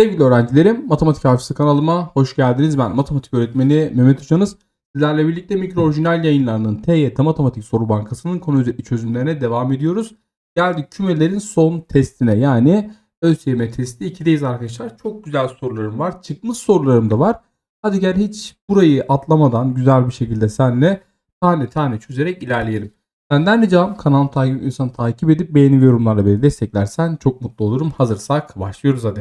Sevgili öğrencilerim, Matematik Hafızı kanalıma hoş geldiniz. Ben matematik öğretmeni Mehmet Hocanız. Sizlerle birlikte mikro orijinal yayınlarının TYT Matematik Soru Bankası'nın konu özetli çözümlerine devam ediyoruz. Geldik kümelerin son testine yani ÖSYM testi 2'deyiz arkadaşlar. Çok güzel sorularım var. Çıkmış sorularım da var. Hadi gel hiç burayı atlamadan güzel bir şekilde seninle tane tane çözerek ilerleyelim. Senden ricam kanalımı takip ediyorsan takip edip beğeni ve yorumlarla beni desteklersen çok mutlu olurum. Hazırsak başlıyoruz hadi.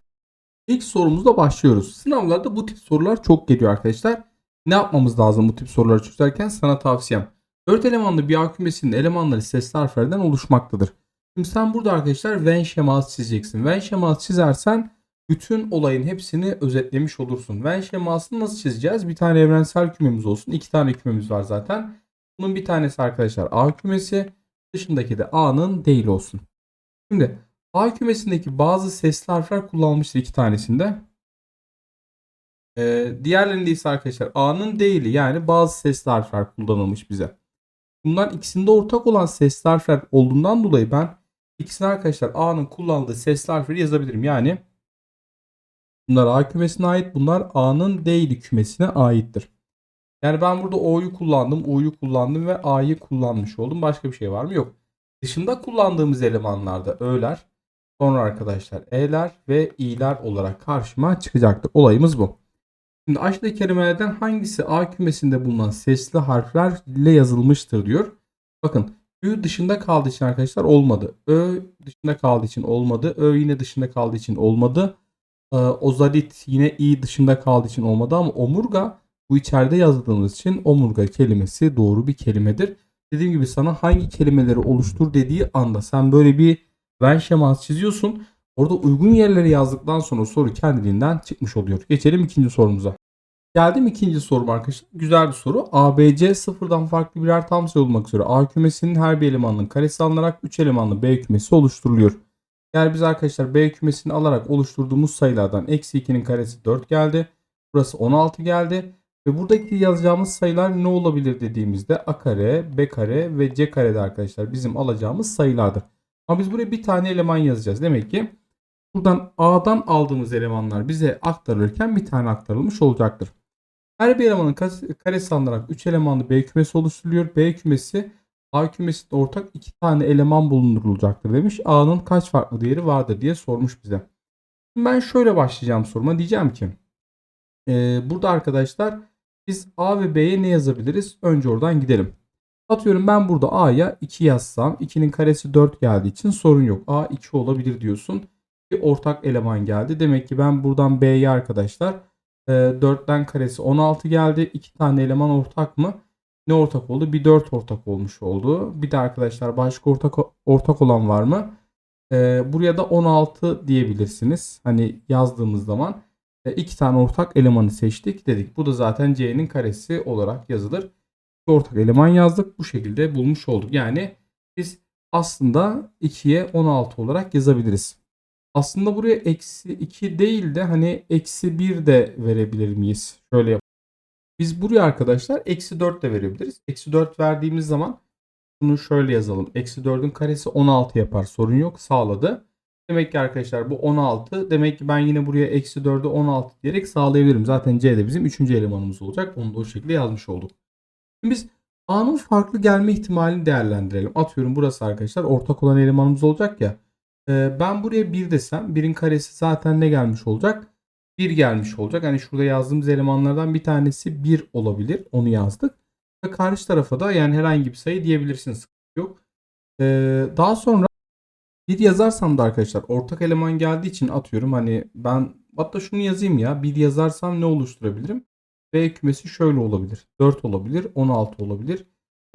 İlk sorumuzla başlıyoruz. Sınavlarda bu tip sorular çok geliyor arkadaşlar. Ne yapmamız lazım bu tip soruları çözerken sana tavsiyem. 4 elemanlı bir A kümesinin elemanları sesli harflerden oluşmaktadır. Şimdi sen burada arkadaşlar Venn şeması çizeceksin. Venn şeması çizersen bütün olayın hepsini özetlemiş olursun. Venn şemasını nasıl çizeceğiz? Bir tane evrensel kümemiz olsun. İki tane kümemiz var zaten. Bunun bir tanesi arkadaşlar A kümesi. Dışındaki de A'nın değil olsun. Şimdi A kümesindeki bazı sesli harfler kullanılmıştır iki tanesinde. Ee, diğerlerinde ise arkadaşlar A'nın değili yani bazı sesli harfler kullanılmış bize. Bunlar ikisinde ortak olan sesli harfler olduğundan dolayı ben ikisine arkadaşlar A'nın kullandığı sesli harfleri yazabilirim. Yani bunlar A kümesine ait bunlar A'nın değili kümesine aittir. Yani ben burada O'yu kullandım, U'yu kullandım ve A'yı kullanmış oldum. Başka bir şey var mı? Yok. Dışında kullandığımız elemanlarda Ö'ler, sonra arkadaşlar E'ler ve İ'ler olarak karşıma çıkacaktır. Olayımız bu. Şimdi aşağıdaki kelimelerden hangisi A kümesinde bulunan sesli harflerle yazılmıştır diyor. Bakın Ü dışında kaldığı için arkadaşlar olmadı. Ö dışında kaldığı için olmadı. Ö yine dışında kaldığı için olmadı. Ee, ozalit yine i dışında kaldığı için olmadı ama omurga bu içeride yazdığımız için omurga kelimesi doğru bir kelimedir. Dediğim gibi sana hangi kelimeleri oluştur dediği anda sen böyle bir Venn şeması çiziyorsun. Orada uygun yerleri yazdıktan sonra soru kendiliğinden çıkmış oluyor. Geçelim ikinci sorumuza. Geldim ikinci sorum arkadaşlar. Güzel bir soru. ABC sıfırdan farklı birer tam sayı olmak üzere A kümesinin her bir elemanının karesi alınarak 3 elemanlı B kümesi oluşturuluyor. Yani biz arkadaşlar B kümesini alarak oluşturduğumuz sayılardan eksi 2'nin karesi 4 geldi. Burası 16 geldi. Ve buradaki yazacağımız sayılar ne olabilir dediğimizde A kare, B kare ve C kare de arkadaşlar bizim alacağımız sayılardır. Ama biz buraya bir tane eleman yazacağız. Demek ki buradan A'dan aldığımız elemanlar bize aktarılırken bir tane aktarılmış olacaktır. Her bir elemanın karesi alınarak 3 elemanlı B kümesi oluşturuluyor. B kümesi A kümesinde ortak 2 tane eleman bulundurulacaktır demiş. A'nın kaç farklı değeri vardır diye sormuş bize. Ben şöyle başlayacağım soruma. Diyeceğim ki e, burada arkadaşlar biz A ve B'ye ne yazabiliriz? Önce oradan gidelim. Atıyorum ben burada A'ya 2 yazsam 2'nin karesi 4 geldiği için sorun yok. A 2 olabilir diyorsun. Bir ortak eleman geldi. Demek ki ben buradan B'ye arkadaşlar 4'ten karesi 16 geldi. 2 tane eleman ortak mı? Ne ortak oldu? Bir 4 ortak olmuş oldu. Bir de arkadaşlar başka ortak ortak olan var mı? Ee, buraya da 16 diyebilirsiniz. Hani yazdığımız zaman e, iki tane ortak elemanı seçtik dedik. Bu da zaten C'nin karesi olarak yazılır. Ortak eleman yazdık. Bu şekilde bulmuş olduk. Yani biz aslında 2'ye 16 olarak yazabiliriz. Aslında buraya eksi 2 değil de hani eksi 1 de verebilir miyiz? Şöyle yap. Biz buraya arkadaşlar eksi 4 de verebiliriz. Eksi 4 verdiğimiz zaman bunu şöyle yazalım. Eksi 4'ün karesi 16 yapar. Sorun yok. Sağladı. Demek ki arkadaşlar bu 16. Demek ki ben yine buraya eksi 4'ü 16 diyerek sağlayabilirim. Zaten C de bizim 3. elemanımız olacak. Onu da o şekilde yazmış olduk. Biz A'nın farklı gelme ihtimalini değerlendirelim. Atıyorum burası arkadaşlar ortak olan elemanımız olacak ya. Ee, ben buraya 1 desem 1'in karesi zaten ne gelmiş olacak? 1 gelmiş olacak. Hani şurada yazdığımız elemanlardan bir tanesi 1 olabilir. Onu yazdık. Ve karşı tarafa da yani herhangi bir sayı diyebilirsiniz. Yok. Ee, daha sonra 1 yazarsam da arkadaşlar ortak eleman geldiği için atıyorum hani ben hatta şunu yazayım ya 1 yazarsam ne oluşturabilirim? B kümesi şöyle olabilir. 4 olabilir, 16 olabilir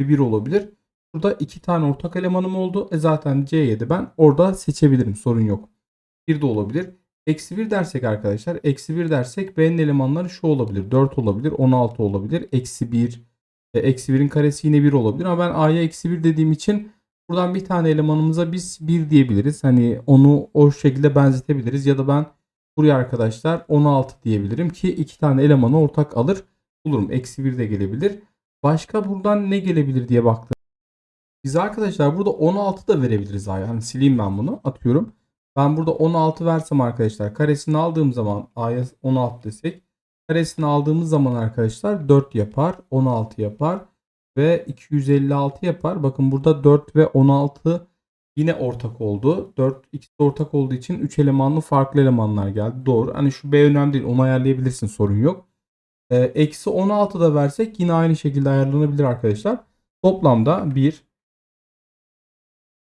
ve 1 olabilir. Burada iki tane ortak elemanım oldu. E zaten C7 ben orada seçebilirim. Sorun yok. 1 de olabilir. Eksi 1 dersek arkadaşlar. Eksi 1 dersek B'nin elemanları şu olabilir. 4 olabilir. 16 olabilir. Eksi 1. E, eksi 1'in karesi yine 1 olabilir. Ama ben A'ya eksi 1 dediğim için buradan bir tane elemanımıza biz 1 diyebiliriz. Hani onu o şekilde benzetebiliriz. Ya da ben buraya arkadaşlar 16 diyebilirim ki iki tane elemanı ortak alır. Bulurum. Eksi 1 de gelebilir. Başka buradan ne gelebilir diye baktım. Biz arkadaşlar burada 16 da verebiliriz A'ya. Hani sileyim ben bunu. Atıyorum. Ben burada 16 versem arkadaşlar karesini aldığım zaman A'ya 16 desek karesini aldığımız zaman arkadaşlar 4 yapar 16 yapar ve 256 yapar. Bakın burada 4 ve 16 yine ortak oldu. 4 ikisi ortak olduğu için 3 elemanlı farklı elemanlar geldi. Doğru. Hani şu B önemli değil. Onu ayarlayabilirsin sorun yok. Ee, Eksi 16 da versek yine aynı şekilde ayarlanabilir arkadaşlar. Toplamda 1,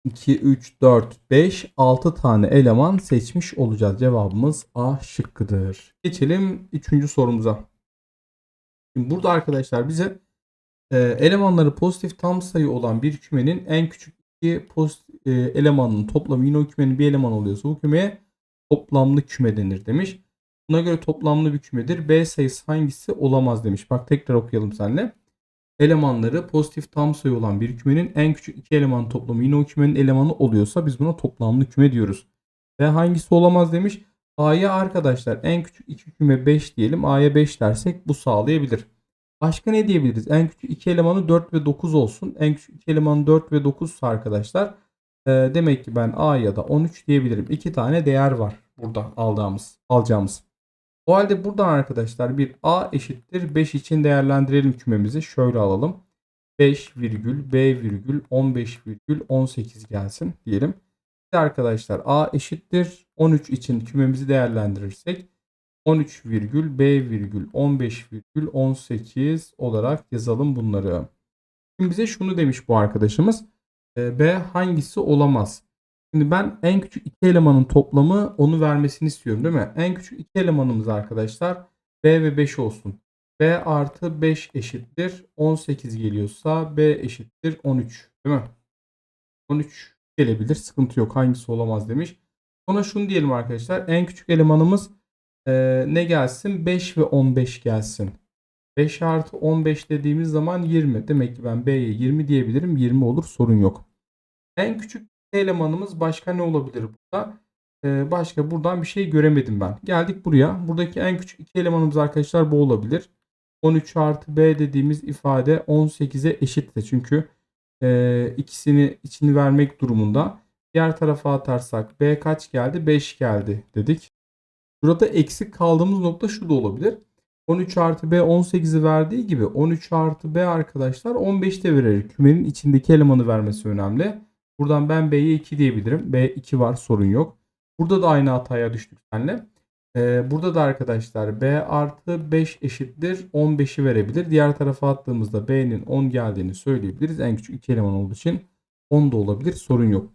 2, 3, 4, 5, 6 tane eleman seçmiş olacağız. Cevabımız A şıkkıdır. Geçelim 3. sorumuza. Şimdi burada arkadaşlar bize e, elemanları pozitif tam sayı olan bir kümenin en küçük iki pozitif, e, elemanının toplamı yine o kümenin bir eleman oluyorsa bu kümeye toplamlı küme denir demiş. Buna göre toplamlı bir kümedir. B sayısı hangisi olamaz demiş. Bak tekrar okuyalım seninle. Elemanları pozitif tam sayı olan bir kümenin en küçük iki eleman toplamı yine o kümenin elemanı oluyorsa biz buna toplamlı küme diyoruz. Ve hangisi olamaz demiş. A'ya arkadaşlar en küçük iki küme 5 diyelim. A'ya 5 dersek bu sağlayabilir. Başka ne diyebiliriz? En küçük iki elemanı 4 ve 9 olsun. En küçük iki elemanı 4 ve 9 ise arkadaşlar demek ki ben A ya da 13 diyebilirim. İki tane değer var burada aldığımız, alacağımız. O halde buradan arkadaşlar bir A eşittir 5 için değerlendirelim kümemizi. Şöyle alalım. 5 virgül B virgül 15 virgül 18 gelsin diyelim. Bir arkadaşlar A eşittir 13 için kümemizi değerlendirirsek 13 virgül B virgül 15 virgül 18 olarak yazalım bunları. Şimdi bize şunu demiş bu arkadaşımız. E, B hangisi olamaz? Şimdi ben en küçük iki elemanın toplamı onu vermesini istiyorum değil mi? En küçük iki elemanımız arkadaşlar B ve 5 olsun. B artı 5 eşittir 18 geliyorsa B eşittir 13 değil mi? 13 gelebilir sıkıntı yok hangisi olamaz demiş. Sonra şunu diyelim arkadaşlar en küçük elemanımız e, ne gelsin? 5 ve 15 gelsin. 5 artı 15 dediğimiz zaman 20. Demek ki ben B'ye 20 diyebilirim. 20 olur sorun yok. En küçük elemanımız başka ne olabilir burada? Ee, başka buradan bir şey göremedim ben. Geldik buraya. Buradaki en küçük iki elemanımız arkadaşlar bu olabilir. 13 artı B dediğimiz ifade 18'e eşittir. Çünkü e, ikisini içini vermek durumunda. Diğer tarafa atarsak B kaç geldi? 5 geldi dedik. Burada eksik kaldığımız nokta şu da olabilir. 13 artı B 18'i verdiği gibi 13 artı B arkadaşlar 15 de verir. Kümenin içindeki elemanı vermesi önemli. Buradan ben B'ye 2 diyebilirim. B 2 var sorun yok. Burada da aynı hataya düştük seninle. Ee, burada da arkadaşlar B artı 5 eşittir 15'i verebilir. Diğer tarafa attığımızda B'nin 10 geldiğini söyleyebiliriz. En küçük iki eleman olduğu için 10 da olabilir sorun yok.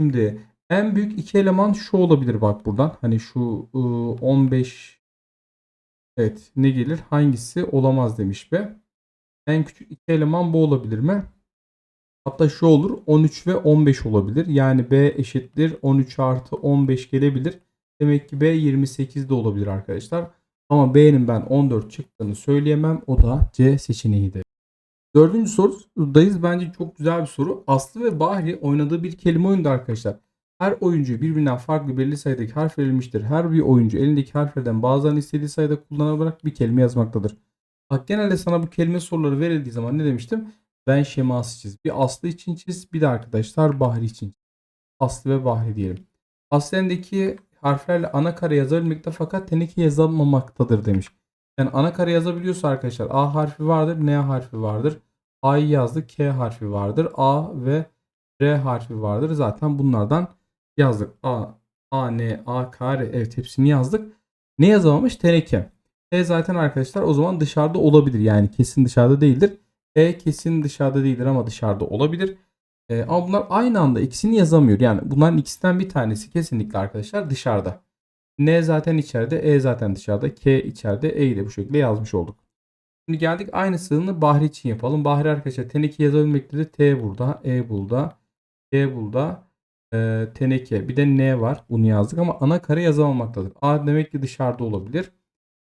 Şimdi en büyük iki eleman şu olabilir bak buradan. Hani şu ıı, 15 evet ne gelir hangisi olamaz demiş be. En küçük iki eleman bu olabilir mi? Hatta şu olur 13 ve 15 olabilir. Yani B eşittir 13 artı 15 gelebilir. Demek ki B 28 de olabilir arkadaşlar. Ama B'nin ben 14 çıktığını söyleyemem. O da C seçeneğidir. Dördüncü sorudayız. Bence çok güzel bir soru. Aslı ve Bahri oynadığı bir kelime oyundu arkadaşlar. Her oyuncu birbirinden farklı belli sayıdaki harf verilmiştir. Her bir oyuncu elindeki harflerden bazılarını istediği sayıda kullanarak bir kelime yazmaktadır. Bak genelde sana bu kelime soruları verildiği zaman ne demiştim? Ben şeması çiz. Bir Aslı için çiz. Bir de arkadaşlar Bahri için. Aslı ve Bahri diyelim. Aslen'deki harflerle ana kare yazabilmekte fakat teneke yazamamaktadır demiş. Yani ana kare yazabiliyorsa arkadaşlar A harfi vardır, N harfi vardır. A'yı yazdık, K harfi vardır. A ve R harfi vardır. Zaten bunlardan yazdık. A, A, N, A, K, R. Evet hepsini yazdık. Ne yazamamış? Teneke. T zaten arkadaşlar o zaman dışarıda olabilir. Yani kesin dışarıda değildir. E kesin dışarıda değildir ama dışarıda olabilir. E, ama bunlar aynı anda ikisini yazamıyor. Yani bunların ikisinden bir tanesi kesinlikle arkadaşlar dışarıda. N zaten içeride, E zaten dışarıda, K içeride, E'yi de bu şekilde yazmış olduk. Şimdi geldik aynısını Bahri için yapalım. Bahri arkadaşlar teneke yazabilmektedir. T burada, E burada, K burada, e, teneke. Bir de N var. Bunu yazdık ama ana kare yazamamaktadır. A demek ki dışarıda olabilir.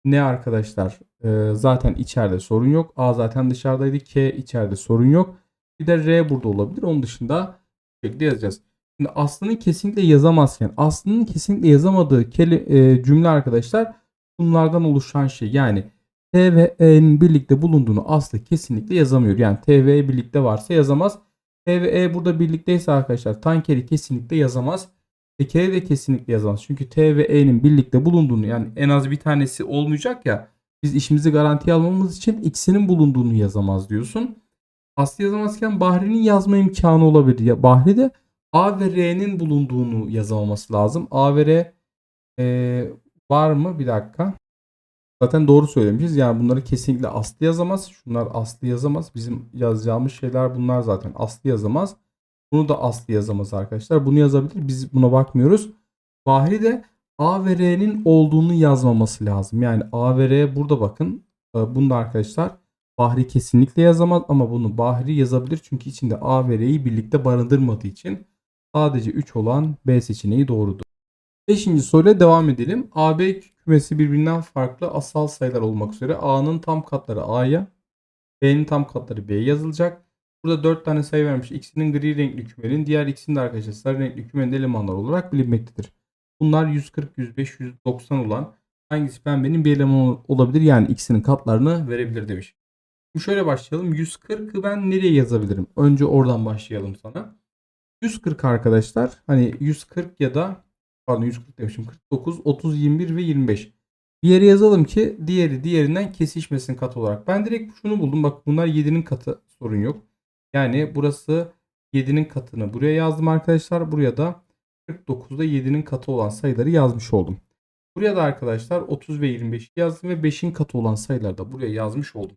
Ne arkadaşlar e, zaten içeride sorun yok. A zaten dışarıdaydı. K içeride sorun yok. Bir de R burada olabilir. Onun dışında şekilde yazacağız. Şimdi Aslı'nın kesinlikle yazamazken Aslı'nın kesinlikle yazamadığı keli, e, cümle arkadaşlar bunlardan oluşan şey. Yani T ve E'nin birlikte bulunduğunu Aslı kesinlikle yazamıyor. Yani T ve E birlikte varsa yazamaz. T ve E burada birlikteyse arkadaşlar Tankeri kesinlikle yazamaz. tekeri de kesinlikle yazamaz. Çünkü T ve E'nin birlikte bulunduğunu yani en az bir tanesi olmayacak ya biz işimizi garantiye almamız için ikisinin bulunduğunu yazamaz diyorsun. Aslı yazamazken Bahri'nin yazma imkanı olabilir. Ya Bahri de A ve R'nin bulunduğunu yazamaması lazım. A ve R e, var mı? Bir dakika. Zaten doğru söylemişiz. Yani bunları kesinlikle Aslı yazamaz. Şunlar Aslı yazamaz. Bizim yazacağımız şeyler bunlar zaten. Aslı yazamaz. Bunu da Aslı yazamaz arkadaşlar. Bunu yazabilir. Biz buna bakmıyoruz. Bahri de A ve R'nin olduğunu yazmaması lazım. Yani A ve R burada bakın. Ee, Bunda arkadaşlar Bahri kesinlikle yazamaz ama bunu Bahri yazabilir. Çünkü içinde A ve R'yi birlikte barındırmadığı için sadece 3 olan B seçeneği doğrudur. Beşinci soruyla devam edelim. AB kümesi birbirinden farklı asal sayılar olmak üzere A'nın tam katları A'ya, B'nin tam katları B'ye yazılacak. Burada 4 tane sayı vermiş. İkisinin gri renkli kümenin, diğer ikisinin de arkadaşlar sarı renkli kümenin elemanları olarak bilinmektedir. Bunlar 140, 105, 190 olan hangisi pembenin bir elemanı olabilir? Yani ikisinin katlarını verebilir demiş. Şimdi şöyle başlayalım. 140'ı ben nereye yazabilirim? Önce oradan başlayalım sana. 140 arkadaşlar. Hani 140 ya da pardon 140 demişim. 49, 30, 21 ve 25. Bir yere yazalım ki diğeri diğerinden kesişmesin kat olarak. Ben direkt şunu buldum. Bak bunlar 7'nin katı sorun yok. Yani burası 7'nin katını buraya yazdım arkadaşlar. Buraya da 49'da 7'nin katı olan sayıları yazmış oldum. Buraya da arkadaşlar 30 ve 25 yazdım ve 5'in katı olan sayıları da buraya yazmış oldum.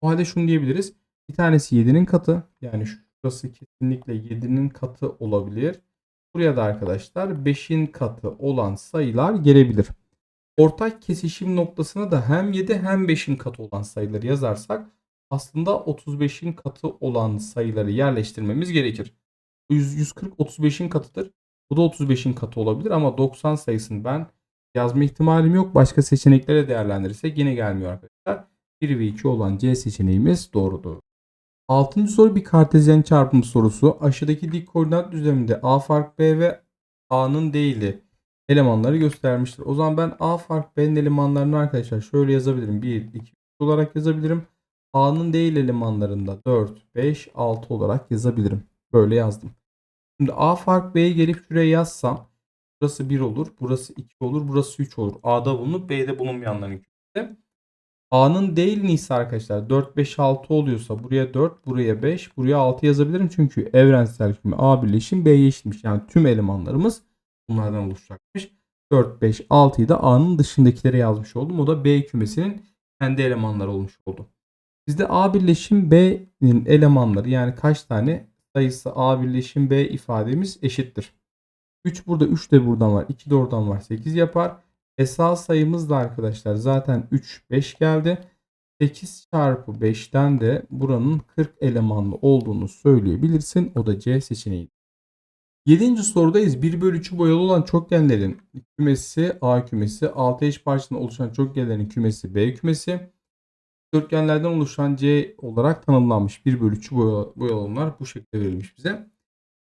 O halde şunu diyebiliriz. Bir tanesi 7'nin katı. Yani şurası kesinlikle 7'nin katı olabilir. Buraya da arkadaşlar 5'in katı olan sayılar gelebilir. Ortak kesişim noktasına da hem 7 hem 5'in katı olan sayıları yazarsak aslında 35'in katı olan sayıları yerleştirmemiz gerekir. 100, 140 35'in katıdır. Bu da 35'in katı olabilir ama 90 sayısını ben yazma ihtimalim yok. Başka seçeneklere değerlendirirsek yine gelmiyor arkadaşlar. 1 ve 2 olan C seçeneğimiz doğrudur. Altıncı soru bir kartezyen çarpım sorusu. Aşağıdaki dik koordinat düzleminde A fark B ve A'nın değili elemanları göstermiştir. O zaman ben A fark B'nin elemanlarını arkadaşlar şöyle yazabilirim. 1, 2, 3 olarak yazabilirim. A'nın değil elemanlarında 4, 5, 6 olarak yazabilirim. Böyle yazdım. Şimdi A fark B'ye gelip şuraya yazsam burası 1 olur, burası 2 olur, burası 3 olur. A'da bulunup B'de bulunmayanların kümesi. A'nın değil ise arkadaşlar 4, 5, 6 oluyorsa buraya 4, buraya 5, buraya 6 yazabilirim. Çünkü evrensel küme A birleşim B'ye eşitmiş. Yani tüm elemanlarımız bunlardan oluşacakmış. 4, 5, 6'yı da A'nın dışındakilere yazmış oldum. O da B kümesinin kendi elemanları olmuş oldu. Bizde A birleşim B'nin elemanları yani kaç tane sayısı A birleşim B ifademiz eşittir. 3 burada 3 de buradan var. 2 de oradan var. 8 yapar. Esas sayımız da arkadaşlar zaten 3 5 geldi. 8 çarpı 5'ten de buranın 40 elemanlı olduğunu söyleyebilirsin. O da C seçeneği. 7. sorudayız. 1 bölü 3'ü boyalı olan çokgenlerin kümesi A kümesi. 6 eş parçadan oluşan çokgenlerin kümesi B kümesi. Dörtgenlerden oluşan C olarak tanımlanmış. 1 bölü 3'ü boyalı, olanlar bu şekilde verilmiş bize.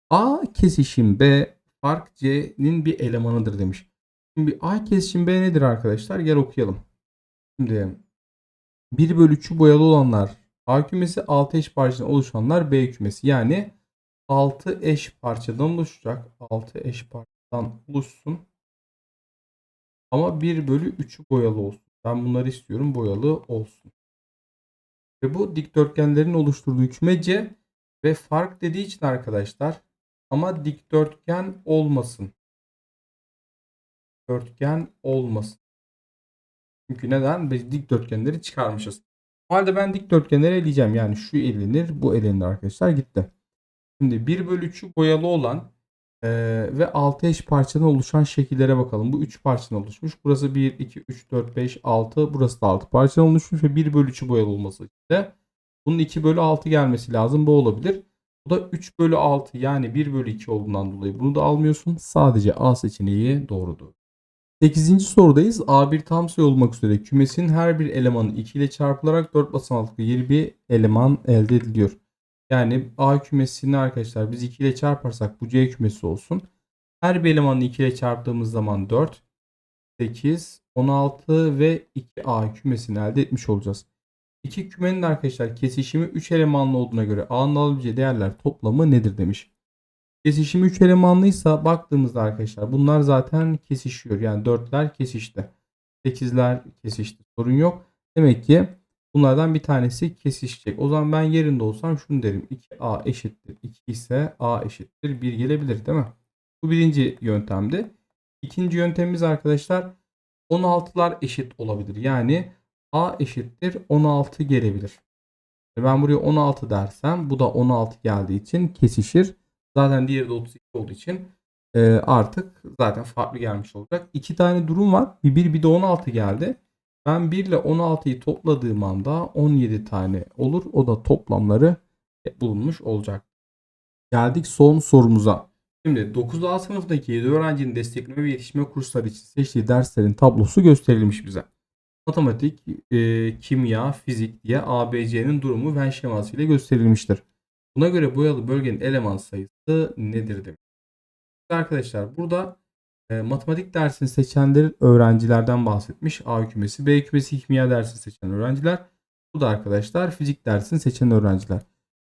A kesişim B fark C'nin bir elemanıdır demiş. Şimdi A kesişim B nedir arkadaşlar? Gel okuyalım. Şimdi 1 bölü 3'ü boyalı olanlar A kümesi 6 eş parçadan oluşanlar B kümesi. Yani 6 eş parçadan oluşacak. 6 eş parçadan oluşsun. Ama 1 bölü 3'ü boyalı olsun. Ben bunları istiyorum boyalı olsun. Ve bu dikdörtgenlerin oluşturduğu küme C ve fark dediği için arkadaşlar ama dikdörtgen olmasın. Dörtgen olmasın. Çünkü neden? Biz dikdörtgenleri çıkarmışız. O halde ben dikdörtgenleri eleyeceğim. Yani şu elenir, bu elenir arkadaşlar gitti. Şimdi 1 bölü 3'ü boyalı olan e, ve 6 eş parçadan oluşan şekillere bakalım. Bu 3 parçadan oluşmuş. Burası 1, 2, 3, 4, 5, 6. Burası da 6 parçadan oluşmuş ve 1 bölü 3'ü boyalı olması için bunun 2 bölü 6 gelmesi lazım. Bu olabilir. Bu da 3 bölü 6 yani 1 bölü 2 olduğundan dolayı bunu da almıyorsun. Sadece A seçeneği doğrudur. 8. sorudayız. A1 tam sayı olmak üzere kümesin her bir elemanı 2 ile çarpılarak 4 basamaklı yeni bir eleman elde ediliyor. Yani A kümesini arkadaşlar biz 2 ile çarparsak bu C kümesi olsun. Her bir elemanı 2 ile çarptığımız zaman 4, 8, 16 ve 2A kümesini elde etmiş olacağız. İki kümenin arkadaşlar kesişimi 3 elemanlı olduğuna göre A'nın alabileceği değerler toplamı nedir demiş. Kesişim 3 elemanlıysa baktığımızda arkadaşlar bunlar zaten kesişiyor. Yani 4'ler kesişti. 8'ler kesişti. Sorun yok. Demek ki bunlardan bir tanesi kesişecek. O zaman ben yerinde olsam şunu derim. 2A eşittir 2 ise A eşittir 1 gelebilir değil mi? Bu birinci yöntemdi. İkinci yöntemimiz arkadaşlar 16'lar eşit olabilir. Yani A eşittir 16 gelebilir. Ben buraya 16 dersem bu da 16 geldiği için kesişir. Zaten diğeri de 32 olduğu için e, artık zaten farklı gelmiş olacak. İki tane durum var. Bir 1 bir de 16 geldi. Ben 1 ile 16'yı topladığım anda 17 tane olur. O da toplamları bulunmuş olacak. Geldik son sorumuza. Şimdi 9A sınıftaki 7 öğrencinin destekleme ve yetişme kursları için seçtiği derslerin tablosu gösterilmiş bize. Matematik, e, kimya, fizik diye ABC'nin durumu Venn şeması ile gösterilmiştir. Buna göre boyalı bölgenin eleman sayısı nedir demiş. Arkadaşlar burada e, matematik dersini seçenlerin öğrencilerden bahsetmiş. A kümesi, B kümesi kimya dersini seçen öğrenciler. Bu da arkadaşlar fizik dersini seçen öğrenciler.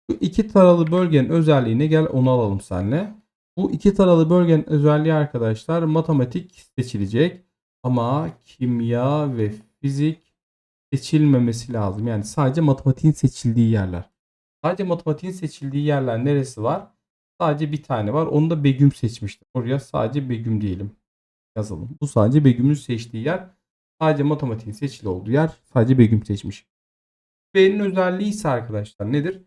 Bu iki taralı bölgenin özelliğine gel onu alalım seninle. Bu iki taralı bölgenin özelliği arkadaşlar matematik seçilecek. Ama kimya ve fizik seçilmemesi lazım. Yani sadece matematiğin seçildiği yerler. Sadece matematiğin seçildiği yerler neresi var? Sadece bir tane var. Onu da Begüm seçmiştim. Oraya sadece Begüm diyelim. Yazalım. Bu sadece Begüm'ün seçtiği yer. Sadece matematiğin seçili olduğu yer. Sadece Begüm seçmiş. B'nin özelliği ise arkadaşlar nedir?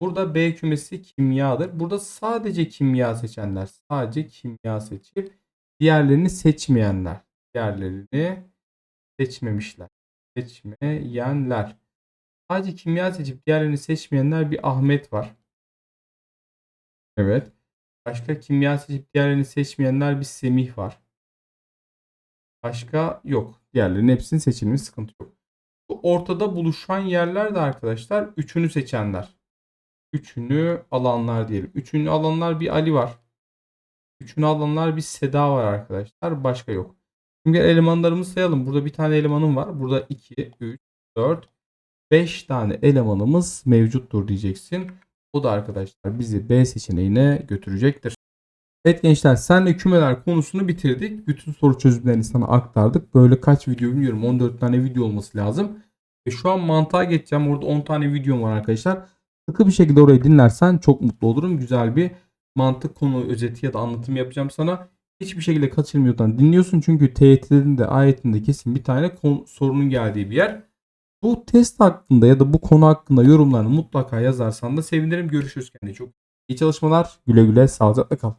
Burada B kümesi kimyadır. Burada sadece kimya seçenler. Sadece kimya seçip diğerlerini seçmeyenler. Diğerlerini seçmemişler. Seçmeyenler. Sadece kimya seçip diğerlerini seçmeyenler bir Ahmet var. Evet. Başka kimya seçip diğerlerini seçmeyenler bir Semih var. Başka yok. Diğerlerinin hepsini seçilmiş sıkıntı yok. Bu ortada buluşan yerler de arkadaşlar üçünü seçenler. Üçünü alanlar diyelim. Üçünü alanlar bir Ali var. Üçünü alanlar bir Seda var arkadaşlar. Başka yok. Şimdi elemanlarımızı sayalım. Burada bir tane elemanım var. Burada 2, 3, 4, 5 tane elemanımız mevcuttur diyeceksin. O da arkadaşlar bizi B seçeneğine götürecektir. Evet gençler senle kümeler konusunu bitirdik. Bütün soru çözümlerini sana aktardık. Böyle kaç video bilmiyorum 14 tane video olması lazım. Ve şu an mantığa geçeceğim. Orada 10 tane videom var arkadaşlar. Sıkı bir şekilde orayı dinlersen çok mutlu olurum. Güzel bir mantık konu özeti ya da anlatım yapacağım sana. Hiçbir şekilde kaçırmıyordan dinliyorsun. Çünkü TYT'nin de ayetinde kesin bir tane sorunun geldiği bir yer. Bu test hakkında ya da bu konu hakkında yorumlarını mutlaka yazarsan da sevinirim. Görüşürüz kendine çok. iyi çalışmalar. Güle güle sağlıcakla kal.